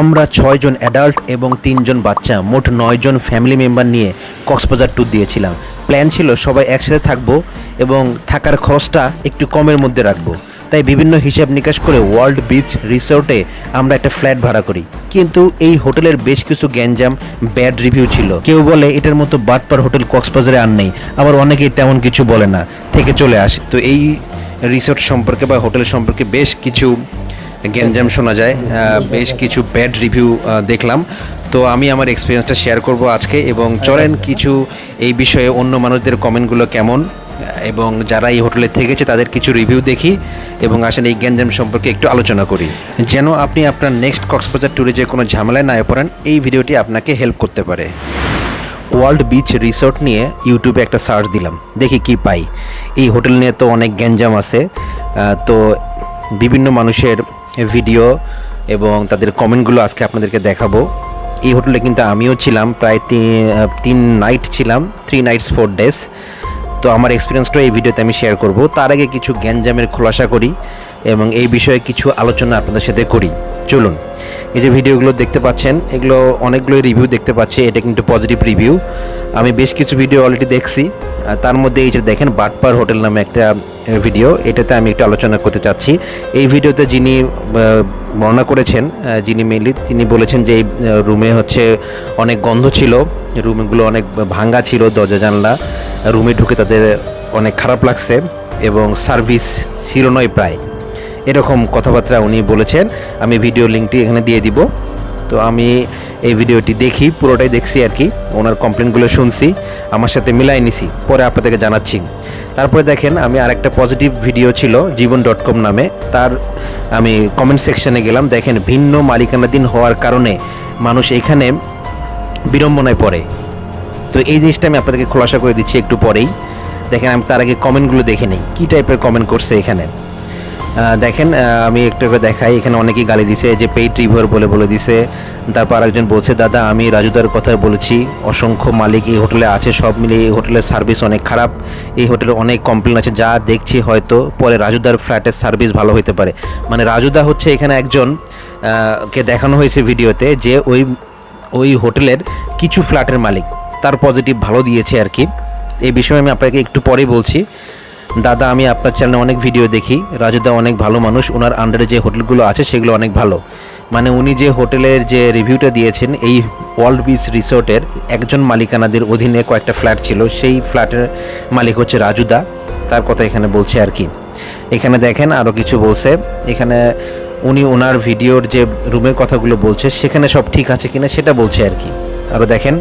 আমরা ছয়জন অ্যাডাল্ট এবং তিনজন বাচ্চা, মোট নয়জন ফ্যামিলি মেম্বার নিয়ে কক্সবাজার ট্যুর দিয়েছিলাম। প্ল্যান ছিল সবাই একসাথে থাকব এবং থাকার খরচটা একটু কমের মধ্যে রাখব। তাই বিভিন্ন হিসাব নিকাশ করে ওয়ার্ল্ড বিচ রিসোর্টে আমরা একটা ফ্ল্যাট ভাড়া করি। কিন্তু এই হোটেলের বেশ কিছু গ্যাঞ্জাম ব্যাড রিভিউ ছিল। কেউ বলে এটার মতো বাটপার হোটেল কক্সবাজারে আর নেই। আবার অনেকেই তেমন কিছু বলে না। থেকে চলে আসে। তো এই রিসোর্ট সম্পর্কে বা হোটেল সম্পর্কে বেশ কিছু গ্যাঞ্জাম শোনা যায় বেশ কিছু ব্যাড রিভিউ দেখলাম। তো আমি আমার এক্সপিরিয়েন্সটা শেয়ার করব আজকে এবং চলেন কিছু এই বিষয়ে অন্য মানুষদের কমেন্টগুলো কেমন, এবং যারা এই হোটেলে থেকেছে তাদের কিছু রিভিউ দেখি এবং আসেন এই গ্যাঞ্জাম সম্পর্কে একটু আলোচনা করি। যেন আপনি আপনার নেক্সট কক্সবাজার ট্যুরে যে কোনো ঝামেলায় না পড়েন, এই ভিডিওটি আপনাকে হেল্প করতে পারে। ওয়ার্ল্ড বিচ রিসোর্ট নিয়ে ইউটিউবে একটা সার্চ দিলাম, দেখি কি পাই। এই হোটেল নিয়ে তো অনেক গ্যাঞ্জাম আছে তো বিভিন্ন মানুষের ভিডিও এবং তাদের কমেন্টগুলো আজকে আপনাদেরকে দেখাবো। এই হোটেলে কিন্তু আমিও ছিলাম, প্রায় তিন নাইট ছিলাম থ্রি নাইটস ফোর ডেজ তো আমার এক্সপিরিয়েন্সটা এই ভিডিওতে আমি শেয়ার করব। তার আগে কিছু গ্যাঞ্জামের খোলাসা করি এবং এই বিষয়ে কিছু আলোচনা আপনাদের সাথে করি। চলুন, এই যে ভিডিওগুলো দেখতে পাচ্ছেন, এগুলো অনেকগুলো রিভিউ দেখতে পাচ্ছি, এটা কিন্তু পজিটিভ রিভিউ আমি বেশ কিছু ভিডিও অলরেডি দেখছি। তার মধ্যে এই যে দেখেন বাটপার হোটেল নামে একটা ভিডিও এটাতে আমি একটু আলোচনা করতে চাচ্ছি। এই ভিডিওতে যিনি বর্ণনা করেছেন যিনি মেনলি তিনি বলেছেন যে এই রুমে হচ্ছে অনেক গন্ধ ছিল রুমগুলো অনেক ভাঙ্গা ছিল, দরজা, জানলা রুমে ঢুকে তাদের অনেক খারাপ লাগছে এবং সার্ভিস ছিল নয় প্রায়। এরকম কথাবার্তা উনি বলেছেন, আমি ভিডিও লিঙ্কটি এখানে দিয়ে দিব। তো আমি এই ভিডিওটি দেখি, পুরোটাই দেখছি আর কি। ওনার কমপ্লেনগুলো শুনছি, আমার সাথে মিলাই নিছি, পরে আপনাদেরকে জানাচ্ছি। তারপরে দেখেন, আমি আরেকটা পজিটিভ ভিডিও ছিল, জীবন ডট কম নামে। তার আমি কমেন্ট সেকশনে গেলাম, দেখেন, ভিন্ন মালিকানাধীন হওয়ার কারণে মানুষ এখানে বিড়ম্বনায় পড়ে। তো এই জিনিসটা আমি আপনাদেরকে খোলাসা করে দিচ্ছি একটু পরেই। দেখেন, আমি তার আগে কমেন্টগুলো দেখে নিই, কী টাইপের কমেন্ট করছে এখানে? দেখেন আমি একটু করে দেখাই। এখানে অনেকেই গালি দিছে যে পেইড রিভিউর বলে বলে দিছে। তারপর আরেকজন বলছে, দাদা, আমি রাজুদার কথা বলেছি। অসংখ্য মালিক এই হোটেলে আছে, সব মিলিয়ে এই হোটেলের সার্ভিস অনেক খারাপ। এই হোটেলে অনেক কমপ্লেন আছে, যা দেখছি হয়তো পরে রাজুদার ফ্ল্যাটের সার্ভিস ভালো হতে পারে। মানে রাজুদা হচ্ছে এখানে একজন কে দেখানো হয়েছে ভিডিওতে যে ওই ওই হোটেলের কিছু ফ্ল্যাটের মালিক। তার পজিটিভ ভালো দিয়েছে আর কি। এই বিষয়ে আমি আপনাকে একটু পরে বলছি। দাদা, আমি আপনার চ্যানেলে অনেক ভিডিও দেখি। রাজুদা অনেক ভালো মানুষ। ওনার আন্ডারে যে হোটেলগুলো আছে, সেগুলো অনেক ভালো। মানে উনি যে হোটেলের যে রিভিউটা দিয়েছেন, এই ওয়ার্ল্ড বিচ রিসোর্টের একজন মালিকানাদের অধীনে কয়েকটা ফ্ল্যাট ছিল। সেই ফ্ল্যাটের মালিক হচ্ছে রাজুদা তার কথা এখানে বলছে আর কি। এখানে দেখেন আরও কিছু বলছে। এখানে উনি ওনার ভিডিওর যে রুমের কথাগুলো বলছে, সেখানে সব ঠিক আছে কিনা সেটা বলছে আর কি। আরও দেখেন,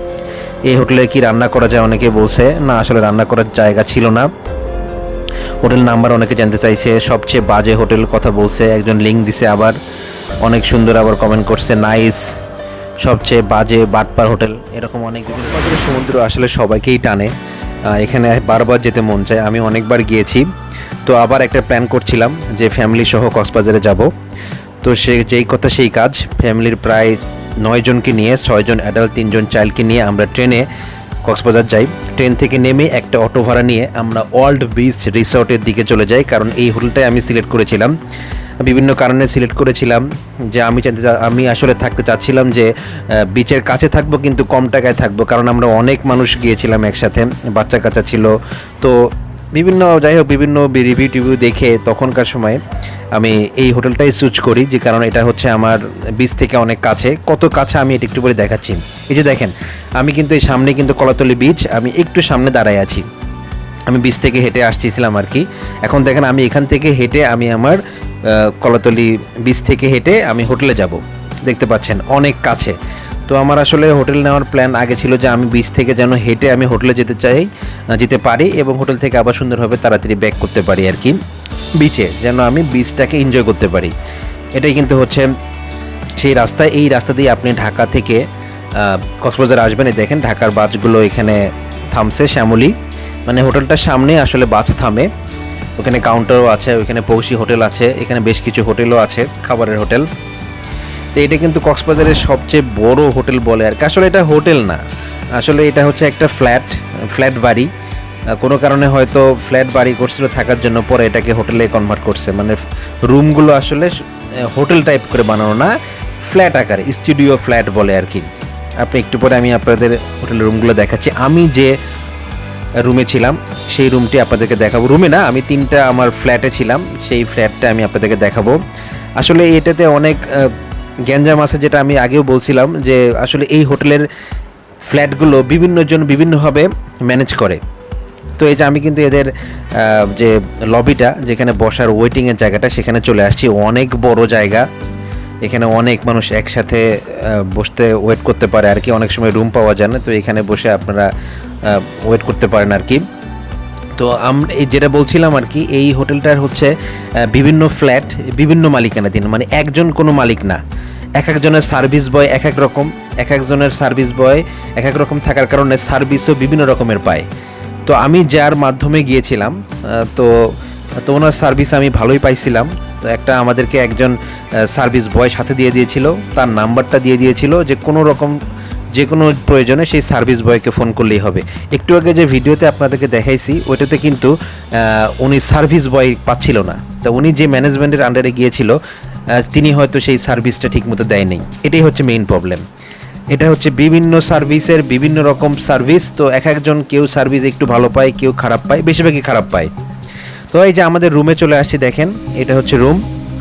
এই হোটেলে কি রান্না করা যায় অনেকে বলছে, না, আসলে রান্না করার জায়গা ছিল না। হোটেল নাম্বার অনেকে জানতে চাইছে, সবচেয়ে বাজে হোটেল কথা বলছে, একজন লিঙ্ক দিছে আবার, অনেক সুন্দর আবার কমেন্ট করছে নাইস সবচেয়ে বাজে বাটপার হোটেল, এরকম অনেক বিভিন্ন সমুদ্র আসলে সবাইকেই টানে এখানে বারবার যেতে মন চায়, আমি অনেকবার গিয়েছি, তো আবার একটা প্ল্যান করছিলাম যে ফ্যামিলি সহ কক্সবাজারে যাব। তো সে, যেই কথা সেই কাজ ফ্যামিলির প্রায় নয় জনকে নিয়ে, ছয়জন অ্যাডাল্ট তিনজন চাইল্ডকে নিয়ে আমরা ট্রেনে কক্সবাজার যাই। ট্রেন থেকে নেমে একটা অটো ভাড়া নিয়ে আমরা ওয়ার্ল্ড বিচ রিসর্টের দিকে চলে যাই, কারণ এই হোটেলটাই আমি সিলেক্ট করেছিলাম। বিভিন্ন কারণে সিলেক্ট করেছিলাম যে আমি চাইতে আমি আসলে থাকতে চাচ্ছিলাম যে বিচের কাছে থাকব কিন্তু কম টাকায় থাকব, কারণ আমরা অনেক মানুষ গিয়েছিলাম একসাথে, বাচ্চা কাচ্চা ছিল। তো বিভিন্ন, যাই হোক, বিভিন্ন রিভিউ টিভিউ দেখে তখনকার সময় আমি এই হোটেলটাই চুজ করি, যে কারণ এটা হচ্ছে আমার বিচ থেকে অনেক কাছে। কত কাছে আমি এটা একটু করে দেখাচ্ছি। এই যে দেখেন, আমি কিন্তু এই সামনে কিন্তু কলাতলি বিচ আমি একটু সামনে দাঁড়ায় আছি। আমি বিচ থেকে হেঁটে আসছিলাম আর কি। এখন দেখেন, আমি এখান থেকে হেঁটে আমি আমার কলাতলি বিচ থেকে হেঁটে আমি হোটেলে যাব। দেখতে পাচ্ছেন, অনেক কাছে। তো আমার আসলে হোটেল নেওয়ার প্ল্যান আগে ছিল যে আমি বিচ থেকে যেন হেঁটে আমি হোটেলে যেতে চাই যেতে পারি এবং হোটেল থেকে আবার সুন্দরভাবে তাড়াতাড়ি ব্যাক করতে পারি আর কি। বিচে যেন আমি বিচটাকে এনজয় করতে পারি। এটাই কিন্তু হচ্ছে সেই রাস্তায় এই রাস্তা দিয়ে আপনি ঢাকা থেকে কক্সবাজার আসবেন। দেখেন ঢাকার বাসগুলো এখানে থামছে শ্যামলী। মানে হোটেলটার সামনে আসলে বাস থামে। ওখানে কাউন্টারও আছে, ওখানে পৌষি হোটেল আছে, এখানে বেশ কিছু হোটেলও আছে, খাবারের হোটেল। তো এটা কিন্তু কক্সবাজারের সবচেয়ে বড় হোটেল বলে আর কি। আসলে এটা হোটেল না। আসলে এটা হচ্ছে একটা ফ্ল্যাট ফ্ল্যাট বাড়ি। কোনো কারণে হয়তো ফ্ল্যাট বাড়ি করছিল, থাকার জন্য পরে এটাকে হোটেলে কনভার্ট করছে। মানে রুমগুলো আসলে হোটেল টাইপ করে বানানো না, ফ্ল্যাট আকারে স্টুডিও ফ্ল্যাট বলে আর কি। আপনি একটু পরে আমি আপনাদের হোটেলের রুমগুলো দেখাচ্ছি। আমি যে রুমে ছিলাম, সেই রুমটি আপনাদেরকে দেখাবো। রুমে না, আমি তিনটা আমার ফ্ল্যাটে ছিলাম। সেই ফ্ল্যাটটা আমি আপনাদেরকে দেখাবো। আসলে এটাতে অনেক গ্যাঞ্জাম আছে যেটা আমি আগেও বলছিলাম যে আসলে এই হোটেলের ফ্ল্যাটগুলো বিভিন্ন জন বিভিন্নভাবে ম্যানেজ করে। তো এই যে আমি কিন্তু এদের যে লবিটা যেখানে বসার ওয়েটিংয়ের জায়গাটা, সেখানে চলে আসছি। অনেক বড় জায়গা। এখানে অনেক মানুষ একসাথে বসতে ওয়েট করতে পারে আর কি। অনেক সময় রুম পাওয়া যায় না, তো এখানে বসে আপনারা ওয়েট করতে পারেন আর কি। তো আমরা যেটা বলছিলাম আর কি, এই হোটেলটার হচ্ছে বিভিন্ন ফ্ল্যাট, বিভিন্ন মালিকানাধীন মানে একজন কোনো মালিক না। এক একজনের সার্ভিস বয় এক এক রকম, এক একজনের সার্ভিস বয় এক এক রকম থাকার কারণে সার্ভিসও বিভিন্ন রকমের পায়। তো আমি যার মাধ্যমে গিয়েছিলাম তো তো ওনার সার্ভিস আমি ভালোই পাইছিলাম। তো একটা আমাদেরকে একজন সার্ভিস বয় সাথে দিয়ে দিয়েছিল, তার নাম্বারটা দিয়ে দিয়েছিল যে কোনো রকম যে কোনো প্রয়োজনে সেই সার্ভিস বয়কে ফোন করলেই হবে। একটু আগে যে ভিডিওতে আপনাদেরকে দেখাইছি, ওইটাতে কিন্তু উনি সার্ভিস বয় পাচ্ছিল না। তো উনি যে ম্যানেজমেন্টের আন্ডারে গিয়েছিল তিনি হয়তো সেই সার্ভিসটা ঠিকমতো দেয়নি। এটাই হচ্ছে মেইন প্রবলেম এটা হচ্ছে বিভিন্ন সার্ভিসের বিভিন্ন রকম সার্ভিস তো এক একজন কেউ সার্ভিস একটু ভালো পায়, কেউ খারাপ পায়, বেশিরভাগই খারাপ পায়। তো এই যে আমাদের রুমে চলে আসছি, দেখেন, এটা হচ্ছে রুম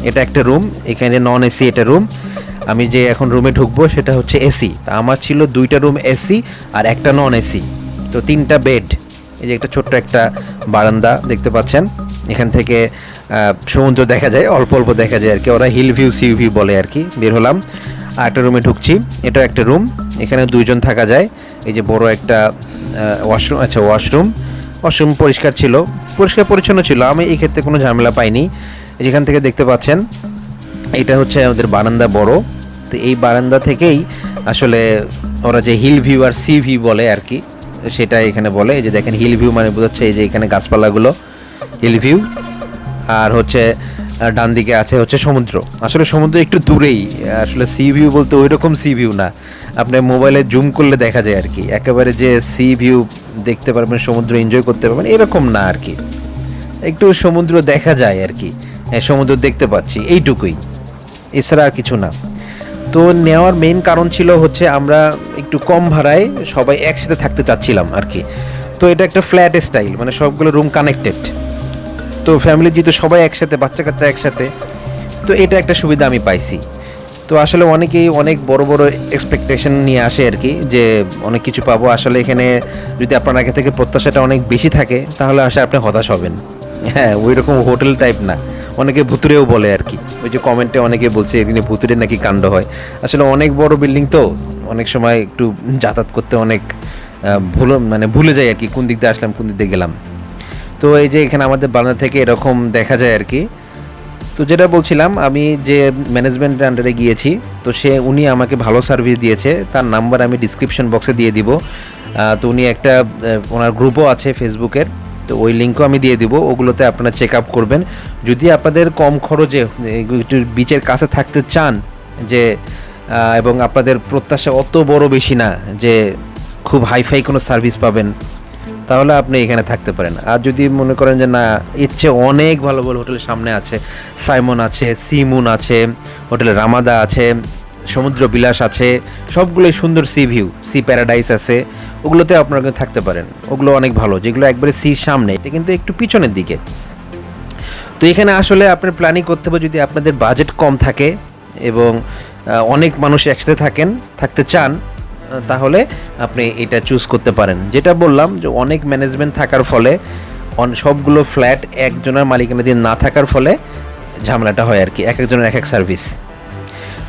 এটা একটা রুম এখানে নন এসি এটা রুম আমি যে এখন রুমে ঢুকবো সেটা হচ্ছে এসি আমার ছিল দুইটা রুম এসি আর একটা নন এসি তো তিনটা বেড এই যে একটা ছোট্ট একটা বারান্দা দেখতে পাচ্ছেন। এখান থেকে সমুদ্র দেখা যায়, অল্প অল্প দেখা যায় আর কি। ওরা হিল ভিউ সিউ ভিউ বলে আর কি। বের হলাম। আর একটা রুমে ঢুকছি। এটা একটা রুম এখানে দুইজন থাকা যায়। এই যে বড় একটা ওয়াশরুম আচ্ছা ওয়াশরুম ওয়াশরুম পরিষ্কার ছিল। পরিষ্কার পরিচ্ছন্ন ছিল। আমি এই ক্ষেত্রে কোনো ঝামেলা পাইনি। যেখান থেকে দেখতে পাচ্ছেন, এটা হচ্ছে আমাদের বারান্দা বড়। তো এই বারান্দা থেকেই আসলে ওরা যে হিল ভিউ আর সি ভিউ বলে আর কি সেটা এখানে বলে। যে দেখেন হিল ভিউ মানে বোঝাচ্ছে এই যে এখানে গাছপালাগুলো হিল ভিউ আর হচ্ছে ডান দিকে আছে হচ্ছে সমুদ্র। আসলে সমুদ্র একটু দূরেই, আসলে সি ভিউ বলতে ওই রকম সি ভিউ না। আপনি মোবাইলে জুম করলে দেখা যায় আর কি। একেবারে যে সি ভিউ দেখতে পারবেন, সমুদ্র এনজয় করতে পারবেন, এরকম না আর কি। একটু সমুদ্র দেখা যায় আর কি। সমুদ্র দেখতে পাচ্ছি, এইটুকুই। এছাড়া আর কিছু না। তো নেওয়ার মেইন কারণ ছিল হচ্ছে আমরা একটু কম ভাড়ায় সবাই একসাথে থাকতে চাচ্ছিলাম আর কি। তো এটা একটা ফ্ল্যাট স্টাইল মানে সবগুলো রুম কানেক্টেড তো ফ্যামিলি যেহেতু সবাই একসাথে বাচ্চা কাচ্চা একসাথে, তো এটা একটা সুবিধা আমি পাইছি। তো আসলে অনেকেই অনেক বড় বড় এক্সপেকটেশন নিয়ে আসে আর কি, যে অনেক কিছু পাবো। আসলে এখানে যদি আপনার আগে থেকে প্রত্যাশাটা অনেক বেশি থাকে, তাহলে আসলে আপনি হতাশ হবেন। হ্যাঁ ওই রকম হোটেল টাইপ না। অনেকে ভুতুরেও বলে আর কি। ওই যে কমেন্টে অনেকে বলছে এখানে ভুতুরে নাকি কাণ্ড হয়। আসলে অনেক বড় বিল্ডিং তো, অনেক সময় একটু যাতায়াত করতে অনেক ভুল মানে ভুলে যাই আর কি, কোন দিক দিয়ে আসলাম, কোন দিক দিয়ে গেলাম। তো এই যে এখানে আমাদের বারান্দা থেকে এরকম দেখা যায় আর কি। তো যেটা বলছিলাম, আমি যে ম্যানেজমেন্টের আন্ডারে গিয়েছি, তো সে, উনি আমাকে ভালো সার্ভিস দিয়েছে। তার নাম্বার আমি ডিসক্রিপশন বক্সে দিয়ে দিব। তো উনি একটা ওনার গ্রুপও আছে ফেসবুকের তো ওই লিঙ্কও আমি দিয়ে দিব, ওগুলোতে আপনারা চেক আপ করবেন। যদি আপনাদের কম খরচে, একটু বিচের কাছে থাকতে চান, যে এবং আপনাদের প্রত্যাশা অত বড় বেশি না, যে, খুব হাইফাই কোনো সার্ভিস পাবেন, তাহলে আপনি এখানে থাকতে পারেন। আর যদি মনে করেন যে, না ইচ্ছে অনেক ভালো ভালো হোটেলের সামনে আছে, সাইমন আছে, সিমুন আছে, হোটেল রামাদা আছে সমুদ্র বিলাস আছে, সবগুলোই সুন্দর সি ভিউ সি প্যারাডাইস আছে। ওগুলোতে আপনারা থাকতে পারেন। ওগুলো অনেক ভালো, যেগুলো একবারে সির সামনে, এটা কিন্তু একটু পিছনের দিকে। তো এখানে আসলে আপনার প্ল্যানিং করতে হবে যদি আপনাদের বাজেট কম থাকে এবং অনেক মানুষ একসাথে থাকেন, থাকতে চান তাহলে আপনি এটা চুজ করতে পারেন। যেটা বললাম যে অনেক ম্যানেজমেন্ট থাকার ফলে সবগুলো ফ্ল্যাট একজনের মালিকানাধীন না থাকার ফলে ঝামেলাটা হয় আর কি, এক একজনের এক এক সার্ভিস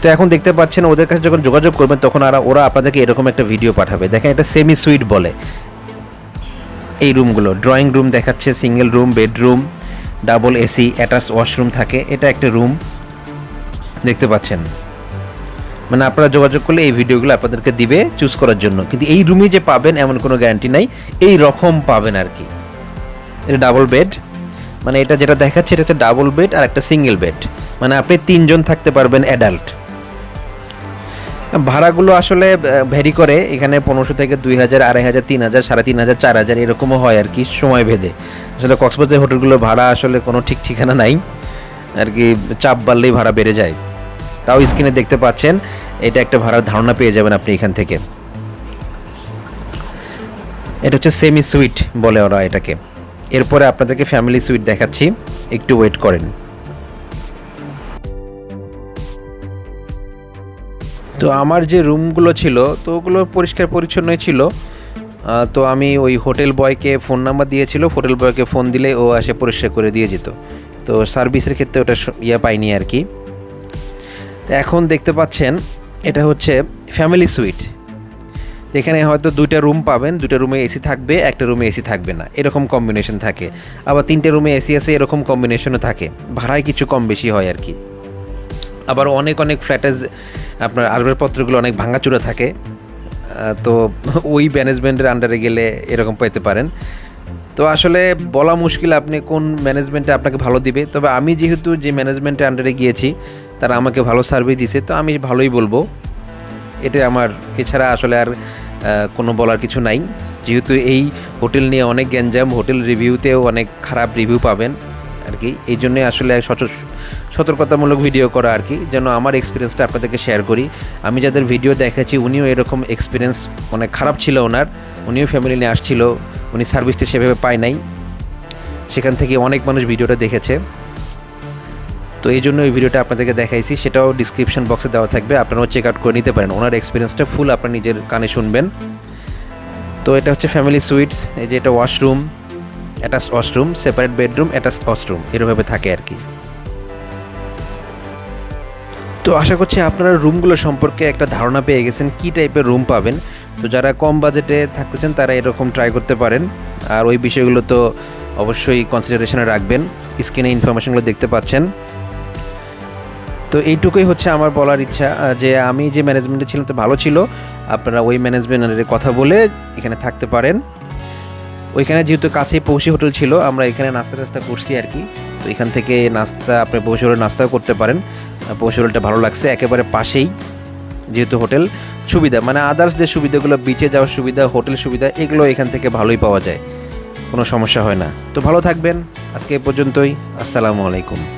তো এখন দেখতে পাচ্ছেন ওদের কাছে যখন যোগাযোগ করবেন, তখন আর ওরা আপনাদেরকে এরকম একটা ভিডিও পাঠাবে। দেখেন এটা সেমি সুইট বলে। এই রুমগুলো ড্রয়িং রুম দেখাচ্ছে single room bedroom double AC attach washroom থাকে। এটা একটা রুম দেখতে পাচ্ছেন? মানে আপনারা যোগাযোগ করলে এই ভিডিওগুলো আপনাদেরকে দিবে চুজ করার জন্য। কিন্তু এই রুমে যে পাবেন, এমন কোনো গ্যারান্টি নাই। এই রকম পাবেন আর কি। এটা ডাবল বেড মানে এটা যেটা দেখাচ্ছে, এটা হচ্ছে ডাবল বেড আর একটা সিঙ্গেল বেড মানে আপনি তিনজন থাকতে পারবেন অ্যাডাল্ট ভাড়াগুলো আসলে ভ্যারি করে। এখানে পনেরোশো থেকে দুই হাজার, আড়াই হাজার, তিন হাজার, সাড়ে তিন হাজার, চার হাজার, এরকমও হয় আর কি, সময় ভেদে। আসলে কক্সবাজার হোটেলগুলোর ভাড়া আসলে কোনো ঠিক ঠিকানা নাই। আর কি, চাপ বাড়লেই ভাড়া বেড়ে যায়। তাও স্ক্রিনে দেখতে পাচ্ছেন, এটা একটা ভাড়ার ধারণা পেয়ে যাবেন আপনি এখান থেকে। এটা হচ্ছে সেমি সুইট বলে ওরা এটাকে। এরপরে আপনাদেরকে ফ্যামিলি সুইট দেখাচ্ছি, একটু ওয়েট করেন। তো আমার যে রুমগুলো ছিল, তো ওগুলো পরিষ্কার পরিচ্ছন্নই ছিল। তো আমি ওই হোটেল বয়কে ফোন নাম্বার দিয়েছিল হোটেল বয়কে ফোন দিলে ও এসে পরিষ্কার করে দিয়ে যেত। তো সার্ভিসের ক্ষেত্রে ওটা ইয়ে পাইনি আর কি। এখন দেখতে পাচ্ছেন, এটা হচ্ছে ফ্যামিলি সুইট এখানে হয়তো দুইটা রুম পাবেন, দুইটা রুমে এসি থাকবে, একটা রুমে এসি থাকবে না। এরকম কম্বিনেশন থাকে। আবার তিনটে রুমে এসি আছে, এরকম কম্বিনেশনও থাকে। ভাড়ায় কিছু কম বেশি হয় আর কি। আবার অনেক অনেক ফ্ল্যাটেজ আপনার আসবাবপত্রগুলো অনেক ভাঙাচুরা থাকে। তো ওই ম্যানেজমেন্টের আন্ডারে গেলে এরকম পেতে পারেন। তো আসলে বলা মুশকিল আপনি কোন ম্যানেজমেন্টে আপনাকে ভালো দিবে। তবে আমি যেহেতু যে ম্যানেজমেন্টের আন্ডারে গিয়েছি, তারা আমাকে ভালো সার্ভিস দিছে, তো আমি ভালোই বলব। এটা আমার, এছাড়া আসলে আর কোনো বলার কিছু নাই। যেহেতু এই হোটেল নিয়ে অনেক গ্যাঞ্জাম, হোটেল রিভিউতেও অনেক খারাপ রিভিউ পাবেন আর কি। এই জন্যে আসলে সতর্কতামূলক ভিডিও করা আর কি, যেন আমার এক্সপিরিয়েন্সটা আপনাদেরকে শেয়ার করি। আমি যাদের ভিডিও দেখাচ্ছি, উনিও এরকম এক্সপিরিয়েন্স অনেক খারাপ ছিল ওনার, উনিও ফ্যামিলি নিয়ে আসছিল, উনি সার্ভিসটা সেভাবে পায় নাই। সেখান থেকে অনেক মানুষ ভিডিওটা দেখেছে। তো এই জন্য এই ভিডিওটা আপনাদেরকে দেখাইছি, সেটাও ডিসক্রিপশন বক্সে দেওয়া থাকবে, আপনারাও চেক আউট করে নিতে পারেন। ওনার এক্সপিরিয়েন্সটা ফুল আপনার নিজের কানে শুনবেন। তো এটা হচ্ছে ফ্যামিলি সুইটস এই যে এটা washroom attach washroom separate bedroom attach washroom এরভাবে থাকে আর কি। তো আশা করছি আপনারা রুমগুলো সম্পর্কে একটা ধারণা পেয়ে গেছেন কী টাইপের রুম পাবেন। তো যারা কম বাজেটে থাকতেছেন, তারা এরকম ট্রাই করতে পারেন। আর ওই বিষয়গুলো তো অবশ্যই কনসিডারেশনে রাখবেন। স্ক্রিনে ইনফরমেশনগুলো দেখতে পাচ্ছেন। তো এইটুকুই হচ্ছে আমার বলার ইচ্ছা। যে আমি যে ম্যানেজমেন্টে ছিলাম, তো ভালো ছিল। আপনারা ওই ম্যানেজমেন্টের কথা বলে এখানে থাকতে পারেন। ওইখানে যেহেতু কাছেই পৌষি হোটেল ছিল, আমরা এখানে নাস্তা টাস্তা করছি আর কি। এখান থেকে নাস্তা, আপনি পৌষি নাস্তাও করতে পারেন। পৌষি হোটেলটা ভালো লাগছে, একেবারে পাশেই যেহেতু হোটেল। সুবিধা মানে আদার্স যে সুবিধাগুলো বিচে যাওয়ার সুবিধা হোটেল সুবিধা, এগুলো এখান থেকে ভালোই পাওয়া যায়। কোনো সমস্যা হয় না। তো ভালো থাকবেন। আজকে এ পর্যন্তই। আসসালামু আলাইকুম।